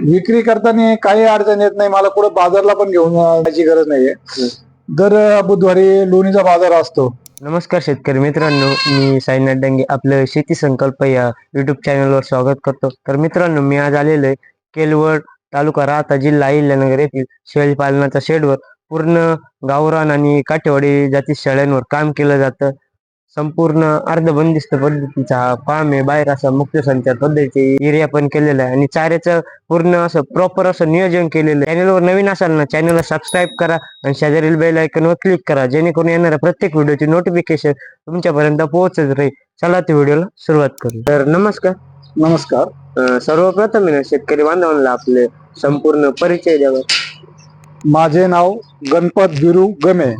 विक्री करताना काही अडचण येत नाही. मला कुठं बाजारला पण घेऊन जायची गरज नाहीये. दर बुधवारी लोणीचा बाजार असतो. नमस्कार शेतकरी मित्रांनो मी साईनाथ डांगे आपलं शेती संकल्प या युट्यूब चॅनलवर स्वागत करतो. तर मित्रांनो मी आज आलेलो आहे केलवड तालुका राहता जिल्हा अहिल्यानगर येथील शेळी पालनाच्या शेडवर पूर्ण गावरान आणि काठेवाडी जाती शेळ्यांवर काम केलं जातं. संपूर्ण अर्धबंदिस्त पद्धतीचा हा फार्म आहे. बाहेर असा मुक्त संचार पद्धतीचे एरिया पण केलेला आहे. आणि चाऱ्याचं पूर्ण असं प्रॉपर असं नियोजन केलेलं आहे. चॅनलवर नवीन असाल ना चॅनलला सबस्क्राईब करा आणि शेजारील बेल वर क्लिक करा. जेणेकरून येणाऱ्या प्रत्येक व्हिडिओची नोटिफिकेशन तुमच्यापर्यंत पोहोचत राहील. चला त्या व्हिडिओला सुरुवात करू. तर नमस्कार. नमस्कार. सर्वप्रथम शेतकरी बांधवांना आपले संपूर्ण परिचय द्यावा. माझे नाव गणपत बिरू गमे.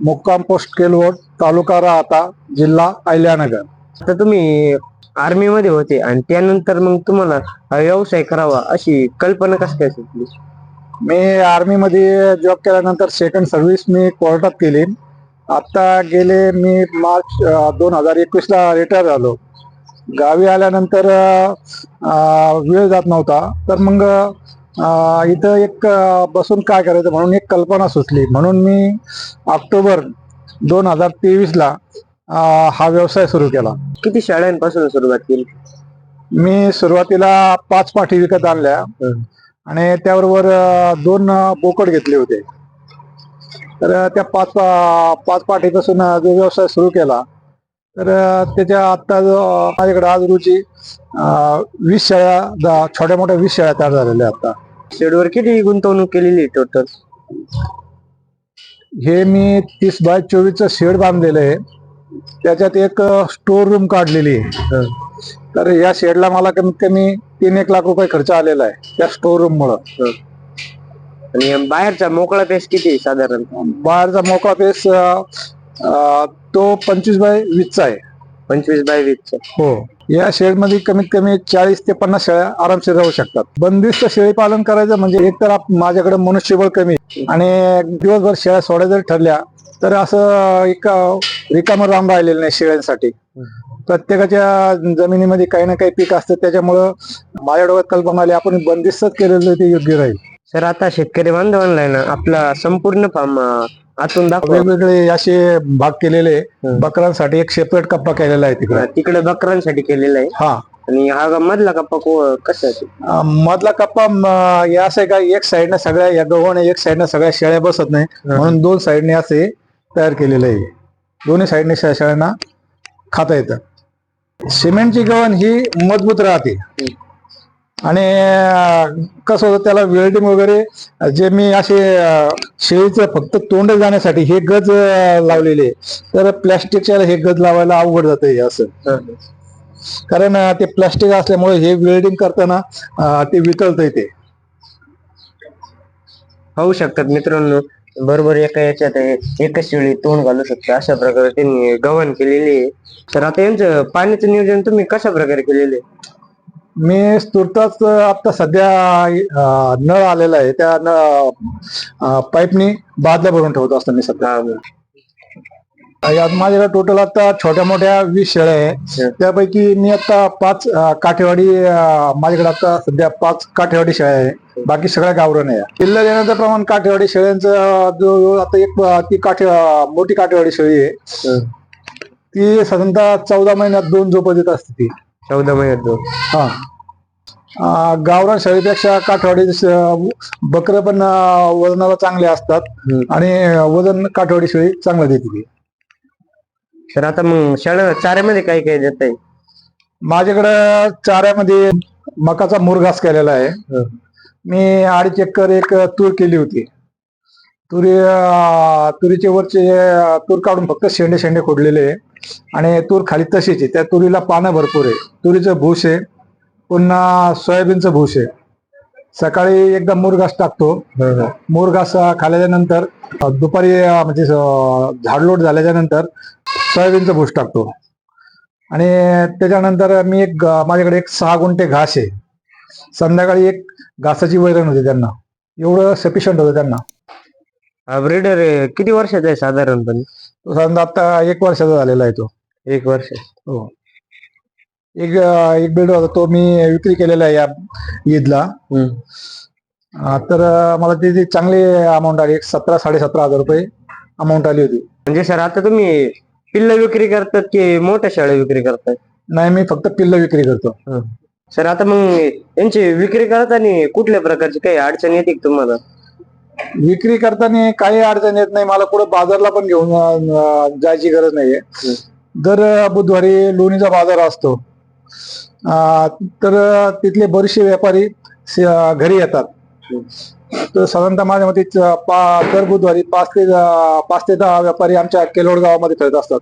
मुक्काम पोस्ट केलवड तालुका राहता जिल्हा अहिल्यानगर. आता तुम्ही आर्मी मध्ये होते आणि त्यानंतर मग तुम्हाला हा व्यवसाय करावा अशी कल्पना कसं काय सुचली? मी आर्मी मध्ये जॉब केल्यानंतर सेकंड सर्व्हिस मी कोर्टात केली. आता गेले मी मार्च दोन हजार एकवीस ला रिटायर झालो. गावी आल्यानंतर अं, वेळ जात नव्हता. तर मग इथं एक बसून काय करायचं म्हणून एक कल्पना सुचली. म्हणून मी ऑक्टोबर दोन हजार तेवीस ला अं, हा व्यवसाय सुरू केला. किती शाळांपासून सुरुवात केली? मी सुरुवातीला पाच पाठी विकत आणल्या. आणि त्याबरोबर दोन बोकड घेतले होते. तर त्या पाच पा- पाच पाठीपासून जो व्यवसाय सुरू केला तर त्याच्या आता जो माझ्याकडे आज रोजी अं, वीस शेळ्या दा- छोट्या मोठ्या वीस शेळ्या तयार झालेल्या आता. शेडवर किती गुंतवणूक केलेली टोटल हे मी तीस बाय चोवीसचं शेड बांधलेलं आहे. त्याच्यात एक स्टोर रूम काढलेली आहे. तर या शेडला मला कमीत कमी तीन एक लाख रुपये खर्च आलेला आहे त्या स्टोर रूम मुळे. आणि बाहेरचा मोकळा पेस किती आहे साधारण? बाहेरचा मोकळा पेस तो पंचवीस बाय वीसचा आहे. पंचवीस बाय वीस हो. या शेड कमीत कमी चाळीस ते पन्नास शेळ्या आरामशीर राहू शकतात. बंदिस्त शेळी पालन करायचं म्हणजे एक तर माझ्याकडे मनुष्यबळ कमी आणि दिवसभर शेळ्या सोड्या जर ठरल्या तर असं एक रिकाम रिकामं राम राहिलेलं नाही शेळ्यांसाठी. प्रत्येकाच्या जमिनीमध्ये काही ना काही पीक असतं त्याच्यामुळं माझ्या डोळ्यात कल्पना आली आपण बंदिस्तच केलेलं ते योग्य राहील. सर आता शेतकरी बांधवांना आहे ना आपला संपूर्ण फार्म आतून दाखवा. वेगवेगळे असे भाग केलेले. बकरांसाठी एक सेपरेट कप्पा केलेला आहे तिकडे. तिकडे बकरांसाठी केलेला आहे. हा. आणि हा मधला कप्पा को- कसा आहे तो? अं, मधला कप्पा म, या असं आहे का एक साईडने सगळ्या या गव्हाने एक साईडने सगळ्या शेळ्या बसत नाही. म्हणून दोन साईडने असे तयार केलेलं आहे. दोन्ही साईडने शे- शेळ्यांना खाता येतं. सिमेंटची गव्हाण ही मजबूत राहते. आणि कसं होतं त्याला वेल्डिंग वगैरे जे मी असे शेळीचं फक्त तोंड जाण्यासाठी हे गज लावलेले आहे. तर प्लॅस्टिकच्या हे गज लावायला अवघड जात हे असं. कारण ते प्लास्टिक असल्यामुळे हे वेल्डिंग करताना ते विकळत ते. होऊ शकतात मित्रांनो. बरोबर एका याच्यात एकच शेळी तोंड घालू शकते. अशा प्रकारे त्यांनी गव्हाण केलेली आहे. तर आता यांचं पाण्याचं नियोजन तुम्ही कशा प्रकारे केलेले आहे? मी तुर्ताच आता सध्या नळ आलेला आहे. त्या नळ पाईपनी बादल्या भरून ठेवत असतो मी सध्या. हा, यात माझ्याकडे टोटल आता छोट्या मोठ्या वीस शेळ्या आहे. त्यापैकी मी आता पाच काठेवाडी माझ्याकडे आता सध्या पाच काठेवाडी शेळ्या आहे. बाकी सगळ्या गावरण आहे. किल्ला देण्याचं प्रमाण काठेवाडी शेळ्यांचं जो आता एक ती काठे मोठी काठेवाडी शेळी आहे. हं. ती साधारणतः चौदा महिन्यात दोन झोप देत असते ती. चौदा महिन्यात दोन. हा. गावरान शेळीपेक्षा काठवाडी बकर पण वजनाला चांगले असतात. आणि वजन काठवाडी शेळी चांगलं देते ती तर आता मग शाळा चाऱ्यामध्ये काय काय देत आहे? माझ्याकडं चाऱ्यामध्ये मकाचा मुरघास केलेला आहे. मी अडीच एकर एक तूर केली होती. तुरी तुरीचे वरचे तूर काढून फक्त शेंडे शेंडे खोडलेले आहे. आणि तूर खाली तशीच आहे. त्या तुरीला पानं भरपूर आहे. तुरीचं भूस आहे. पुन्हा सोयाबीनचं भूस आहे. सकाळी एकदा मुरघास टाकतो. मुरघास नंतर अं, दुपारी म्हणजे झाडलोट झाल्याच्यानंतर सोयाबीनचं भूस टाकतो. आणि त्याच्यानंतर मी एक माझ्याकडे एक सहा गुंठे घास आहे. संध्याकाळी एक घासाची वैरण होते त्यांना. एवढं सफिशियंट होतं त्यांना. हा ब्रीडर किती वर्षाचा आहे साधारणपणे? तो साधारणतः आता एक वर्षाचा झालेला आहे तो. एक वर्ष. हो. एक एक बिल्डर होता. तो मी विक्री केलेला आहे या ईदला. अं, तर मला त्याची चांगली अमाऊंट आली. एक सतरा साडेसतरा हजार रुपये अमाऊंट आली होती. म्हणजे सर आता तुम्ही पिल्ल विक्री करतात की मोठ्या शेळ्या विक्री करतात नाही मी फक्त पिल्ल विक्री करतो. सर आता मग यांची विक्री करताना कुठल्या प्रकारची काही अडचण येते का तुम्हाला? विक्री करताना काही अडचण येत नाही. मला कुठं बाजारला पण घेऊन अं, जायची गरज नाहीये. दर बुधवारी लोणीचा बाजार असतो. तर तिथले बरेचसे व्यापारी घरी येतात तर साधारणतः माझ्या मते दर बुधवारी पाच ते पाच ते दहा व्यापारी आमच्या केलोड गावामध्ये फिरत असतात.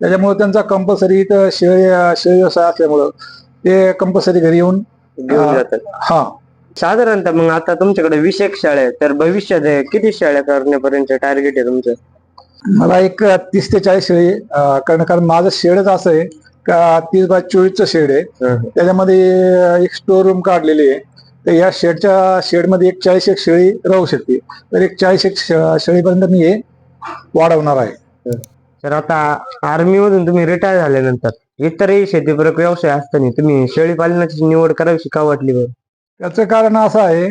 त्याच्यामुळे त्यांचा कंपल्सरी इथं शेळी शेळी व्यवसाय असल्यामुळं ते कंपल्सरी घरी येऊन घेऊन हा. जातात हा साधारणतः मग आता तुमच्याकडे एक शाळा आहेत तर भविष्यात किती शाळा करण्यापर्यंत टार्गेट आहे तुमचं मला एक तीस ते चाळीस शेळी कारण कारण माझं शेडच असं आहे का तीस बाय चोवीसचं शेड आहे. त्याच्यामध्ये एक स्टोर रूम काढलेली आहे. तर या शेडच्या शेडमध्ये एक चाळीस एक शेळी राहू शकते. तर एक चाळीस एक शेळीपर्यंत मी हे वाढवणार आहे. तर आता आर्मी मधून तुम्ही रिटायर झाल्यानंतर इतरही शेतीपूरक व्यवसाय असताना तुम्ही शेळी पालनाची निवड करावीशी का वाटली बरं? त्याचं कारण असं आहे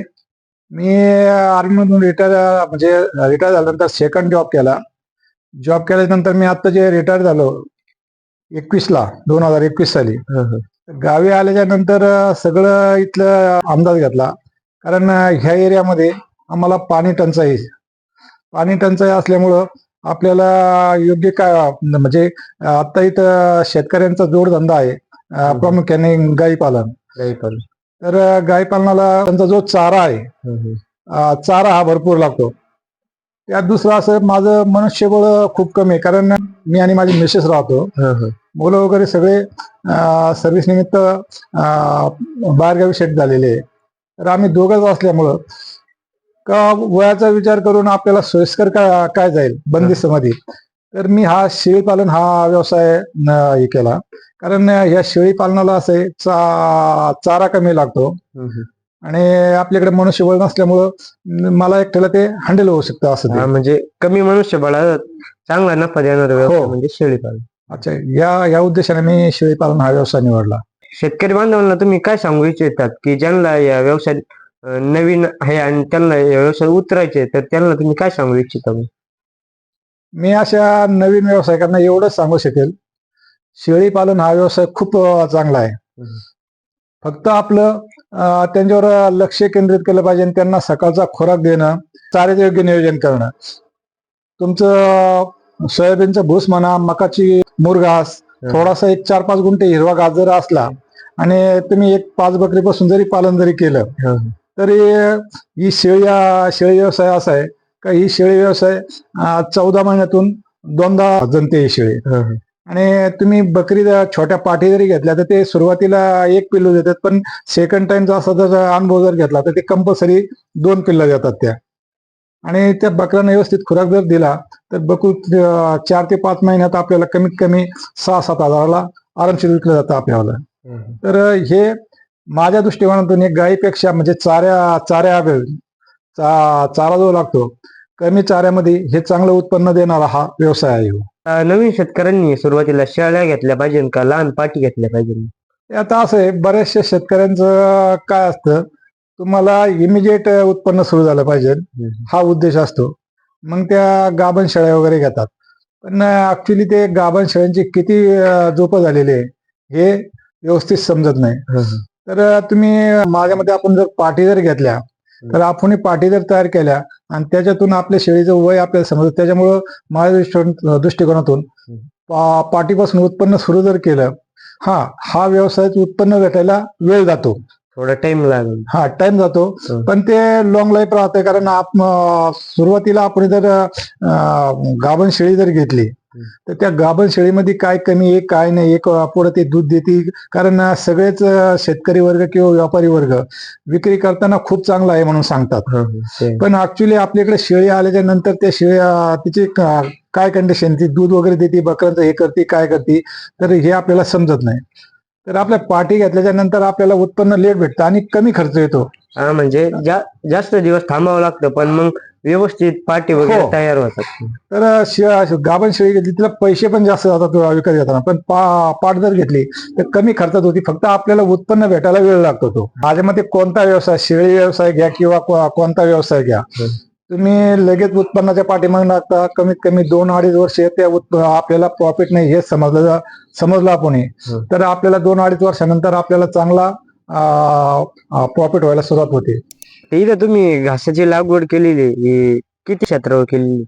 मी आर्मीमधून रिटायर म्हणजे रिटायर झाल्यानंतर सेकंड जॉब केला. जॉब केल्यानंतर मी आता जे रिटायर झालो एकवीसला दोन हजार एकवीस साली. गावी आल्याच्यानंतर सगळं इथलं अंदाज घेतला. कारण ह्या एरियामध्ये आम्हाला पाणी टंचाई पाणी टंचाई असल्यामुळं आपल्याला योग्य काय म्हणजे आता इथं शेतकऱ्यांचा जोडधंदा आहे. प्रामुख्याने गाई पालन. गाई पालन. तर गाई पालनाला त्यांचा जो चारा आहे चारा हा भरपूर लागतो. त्यात दुसरं असं माझं मनुष्यबळ खूप कमी आहे. कारण मी आणि माझी मिसेस राहतो. मुलं वगैरे सगळे सर्व्हिस निमित्त बाहेरगावी सेट झालेले आहे. तर आम्ही दोघंच असल्यामुळं का वयाचा विचार करून आपल्याला सोयीस्कर काय काय जाईल? बंदिस्तमध्ये. तर मी हा शेळी पालन हा व्यवसाय हे केला. कारण या शेळी पालनाला असं चा चारा कमी लागतो. आणि आपल्याकडे मनुष्यबळ नसल्यामुळं मला एकट्याला ते हँडल होऊ शकतं असं ते हा, म्हणजे कमी मनुष्य बळात चांगला नफा देणार व्यवसाय हो. म्हणजे शेळी पालन अच्छा या या उद्देशाने मी शेळी पालन हा व्यवसाय निवडला शेतकरी बांधवांना तुम्ही काय सांगू इच्छितात की ज्यांना या व्यवसायात अं, नवीन आहे आणि त्यांना या व्यवसायात उतरायचे तर त्यांना तुम्ही काय सांगू इच्छिता? मी अशा नवीन व्यावसायिकांना एवढंच सांगू शकेल शेळी पालन हा व्यवसाय खूप अं, चांगला आहे हम्म. फक्त आपलं त्यांच्यावर लक्ष केंद्रित केलं पाहिजे आणि त्यांना सकाळचा खोराक देणं चाऱ्याचं योग्य नियोजन करणं. तुमचं सोयाबीनचं भूस म्हणा मकाची मुरघास थोडासा एक चार पाच गुंठे हिरवा घास जर असला आणि तुम्ही एक पाच बकरीपासून जरी पालन जरी केलं तरी ही शेळी शेळी व्यवसाय असा आहे का ही शेळी व्यवसाय चौदा महिन्यातून दोनदा जनते ही शेळी. आणि तुम्ही बकरी जर छोट्या पाठी जरी घेतल्या तर ते सुरुवातीला एक पिल्लू देतात पण सेकंड टाइमचा असा जर अनुभव जर घेतला तर ते कंपल्सरी दोन पिल्ल देतात त्या. आणि त्या बकऱ्यांना व्यवस्थित खुराक जर दिला तर बकरू चार ते पाच महिन्यात आपल्याला कमीत कमी सहा सात हजाराला आरामशीर विकलं जातं आपल्याला. तर हे माझ्या दृष्टिकोनातून एक गायीपेक्षा म्हणजे चाऱ्या चाऱ्या चा- चारा जो लागतो कमी चाऱ्यामध्ये हे चांगलं उत्पन्न देणारा हा व्यवसाय आहे हो. अं, नवीन शेतकऱ्यांनी सुरुवातीला शेळ्या घेतल्या पाहिजे का लहान पाठी घेतल्या पाहिजे? आता असं आहे बऱ्याचशा शेतकऱ्यांचं काय असतं तुम्हाला इमिजिएट उत्पन्न सुरू झालं पाहिजे. हा उद्देश असतो. मग त्या गाभण शेळ्या वगैरे घेतात. पण ऍक्च्युली ते गाभण शेळ्यांची किती झोपं झालेली आहे हे व्यवस्थित समजत नाही. तर तुम्ही माझ्यामध्ये आपण जर पाठी जर घेतल्या तर आपण पाठी जर तयार केल्या आणि त्याच्यातून आपल्या शेळीचं वय आपल्याला समजतं त्याच्यामुळं माझ्या दृष्टिकोन- दृष्टिकोनातून पाठीपासून उत्पन्न सुरू जर केलं हा हा व्यवसायात उत्पन्न भेटायला वेळ जातो. थोडा टाइम लागेल. हा टाइम जातो. पण ते लॉंग लाईफ राहते कारण सुरुवातीला आपण जर गाभण शेळी जर घेतली तर त्या गाभण शेळीमध्ये काय कमी आहे काय नाही एक पुढे ते दूध देते. कारण सगळेच शेतकरी वर्ग किंवा व्यापारी वर्ग विक्री करताना खूप चांगला आहे म्हणून सांगतात. ते- पण ऍक्च्युली आपल्याकडे शेळी आल्याच्यानंतर त्या शेळी अं, तिची काय कंडिशन ती दूध वगैरे देते बकऱ्यांचं हे करते काय करते? तर हे आपल्याला समजत नाही. तर आपल्या पाठी घेतल्याच्या नंतर आपल्याला उत्पन्न लेट भेटतं आणि कमी खर्च येतो. हा म्हणजे जा- जास्त दिवस थांबावं लागतं पण मग व्यवस्थित पाठी वगैरे हो. तयार होतात तर गाभण शेळी घेतली तिला पैसे पण जास्त जातात विकत घेताना पण पा पाठ जर घेतली तर कमी खर्चात होती फक्त आपल्याला उत्पन्न भेटायला वेळ लागतो तो माझ्या मते कोणता व्यवसाय शेळी व्यवसाय घ्या किंवा को- कोणता व्यवसाय घ्या हं. तुम्ही लगेच उत्पन्नाच्या पाठीमागे लागता कमीत कमी दोन अडीच वर्ष त्या उत्प- आपल्याला प्रॉफिट नाही हे समजलं समजलं आपण हे. हं. तर आपल्याला दोन अडीच वर्षानंतर आपल्याला चांगला प्रॉफिट व्हायला सुरुवात होते इथं तुम्ही घासाची लागवड केलेली आहे. ही किती क्षेत्रावर केलेली?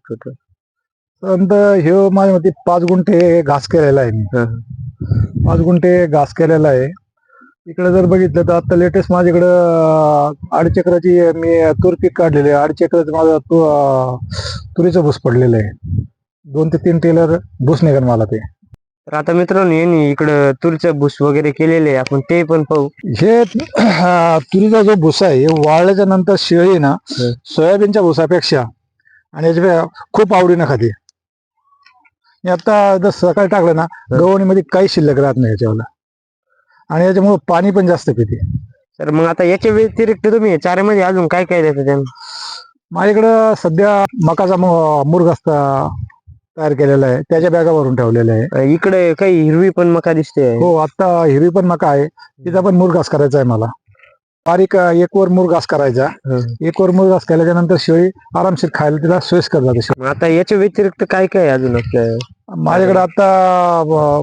नंतर हे माझ्या मते पाच गुंठे घास केलेला आहे मी. पाच गुंठे घास केलेला आहे इकडे जर बघितलं तर आता लेटेस्ट माझ्याकडं अडीच एकराची मी तूर पीक काढलेले आहे अडीच एकराचं माझं तू तुरीचं भूस पडलेलं आहे दोन ते तीन टेलर भूस निघन मला ते तर आता मित्रांनो यांनी इकडं तुरीचं भुस वगैरे केलेले आपण ते पण पाहू. हे तुरीचा जो भुसा आहे हे वाळल्याच्या नंतर शेळी ना. सोयाबीनच्या भुसापेक्षा. आणि याच्या खूप आवडीनं खाते. मी आता जर सकाळी टाकलं ना गव्हाणीमध्ये काही शिल्लक राहत नाही याच्यावर आणि याच्यामुळे पाणी पण जास्त पिते. तर मग आता याच्या व्यतिरिक्त तुम्ही चाऱ्यामध्ये अजून काय काय देता त्यांना? माझ्याकडं सध्या मकाचा मु- मुरघास तयार केलेला आहे त्याच्या बॅगा भरून ठेवलेल्या आहे अं, इकडे काही हिरवी पण मका दिसते हो आता हिरवी पण मका आहे तिचा पण मुरघास करायचा आहे मला बारीक अं, एक वर मुरघास करायचा हं. एक वर मुरघास केल्याच्यानंतर शेळी आरामशीर खायला तिला सोयीस्कर जाते शेळी. आता याच्या व्यतिरिक्त काय काय आहे अजून आपल्या माझ्याकडे आता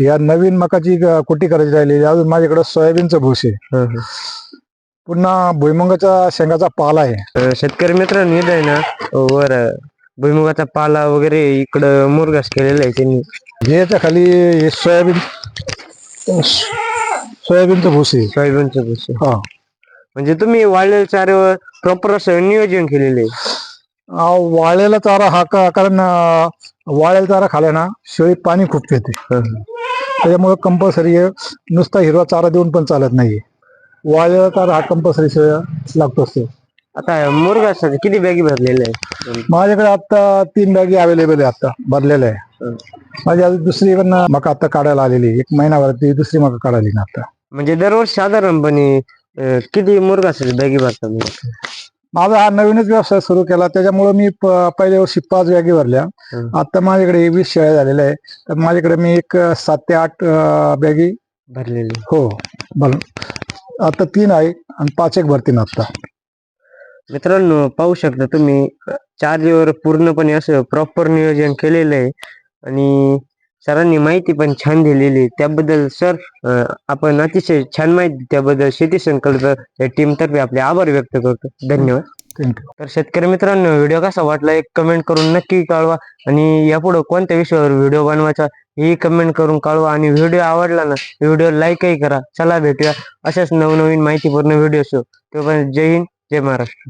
या नवीन मकाची ग- कुट्टी करायची राहिलेली आहे. अजून माझ्याकडे सोयाबीनचं भूस आहे हं, हं. पुन्हा भुईमुगाच्या शेंगाचा पाला आहे अं, शेतकरी मित्रांनो इथं आहे ना वर भुईमुगाचा पाला वगैरे इकडं मुरगास केलेला आहे त्यांनी. हे याच्या खाली हे सोयाबीन सोयाबीनचं भूस आहे. सोयाबीनचं भुस हा. म्हणजे तुम्ही वाळलेल्या चाऱ्यावर प्रॉपर असं नियोजन केलेलं आहे. वाळलेला चारा हा का कारण अं, वाळलेला चारा खाल्ला ना शेळी पाणी खूप पिते. त्याच्यामुळे कंपल्सरी नुसता हिरवा चारा देऊन पण चालत नाही वाळलेला चारा हा कंपल्सरी लागतो असतो आता मुरगासाठी किती बॅगी भरलेल्या आहे माझ्याकडे आता तीन बॅगी अवेलेबल आहे आता भरलेल्या आहे. माझी अजून दुसरी पण मका आता काढायला आलेली. एक महिनाभर ती दुसरी मका काढाली ना आता म्हणजे दरवर्षी साधारणपणे किती मुरगासाठी बॅगी भरतात? माझा हा नवीनच व्यवसाय सुरू केला त्याच्यामुळे मी पहिल्या वर्षी पाच बॅगी भरल्या. आता माझ्याकडे वीस शेळ्या झालेल्या आहे तर माझ्याकडे मी एक सात ते आठ बॅगी भरलेली हो भर आता तीन आहे आणि पाच एक भरतीन आता मित्रांनो पाहू शकता तुम्ही चार्जवर पूर्णपणे असं प्रॉपर नियोजन केलेलं आहे. आणि सरांनी माहिती पण छान दिलेली त्याबद्दल सर आपण अतिशय छान माहिती त्याबद्दल शेती संकल्प या टीम तर्फे आपले आभार व्यक्त करतो. धन्यवाद. तर शेतकरी मित्रांनो व्हिडिओ कसा वाटला एक कमेंट करून नक्की कळवा. आणि यापुढे कोणत्या विषयावर व्हिडिओ बनवायचा ही कमेंट करून कळवा. आणि व्हिडिओ आवडला ना व्हिडिओ लाईकही करा. चला भेटूया अशाच नवनवीन माहितीपूर्ण व्हिडिओ शो तोपर्यंत जय हिंद जय महाराष्ट्र.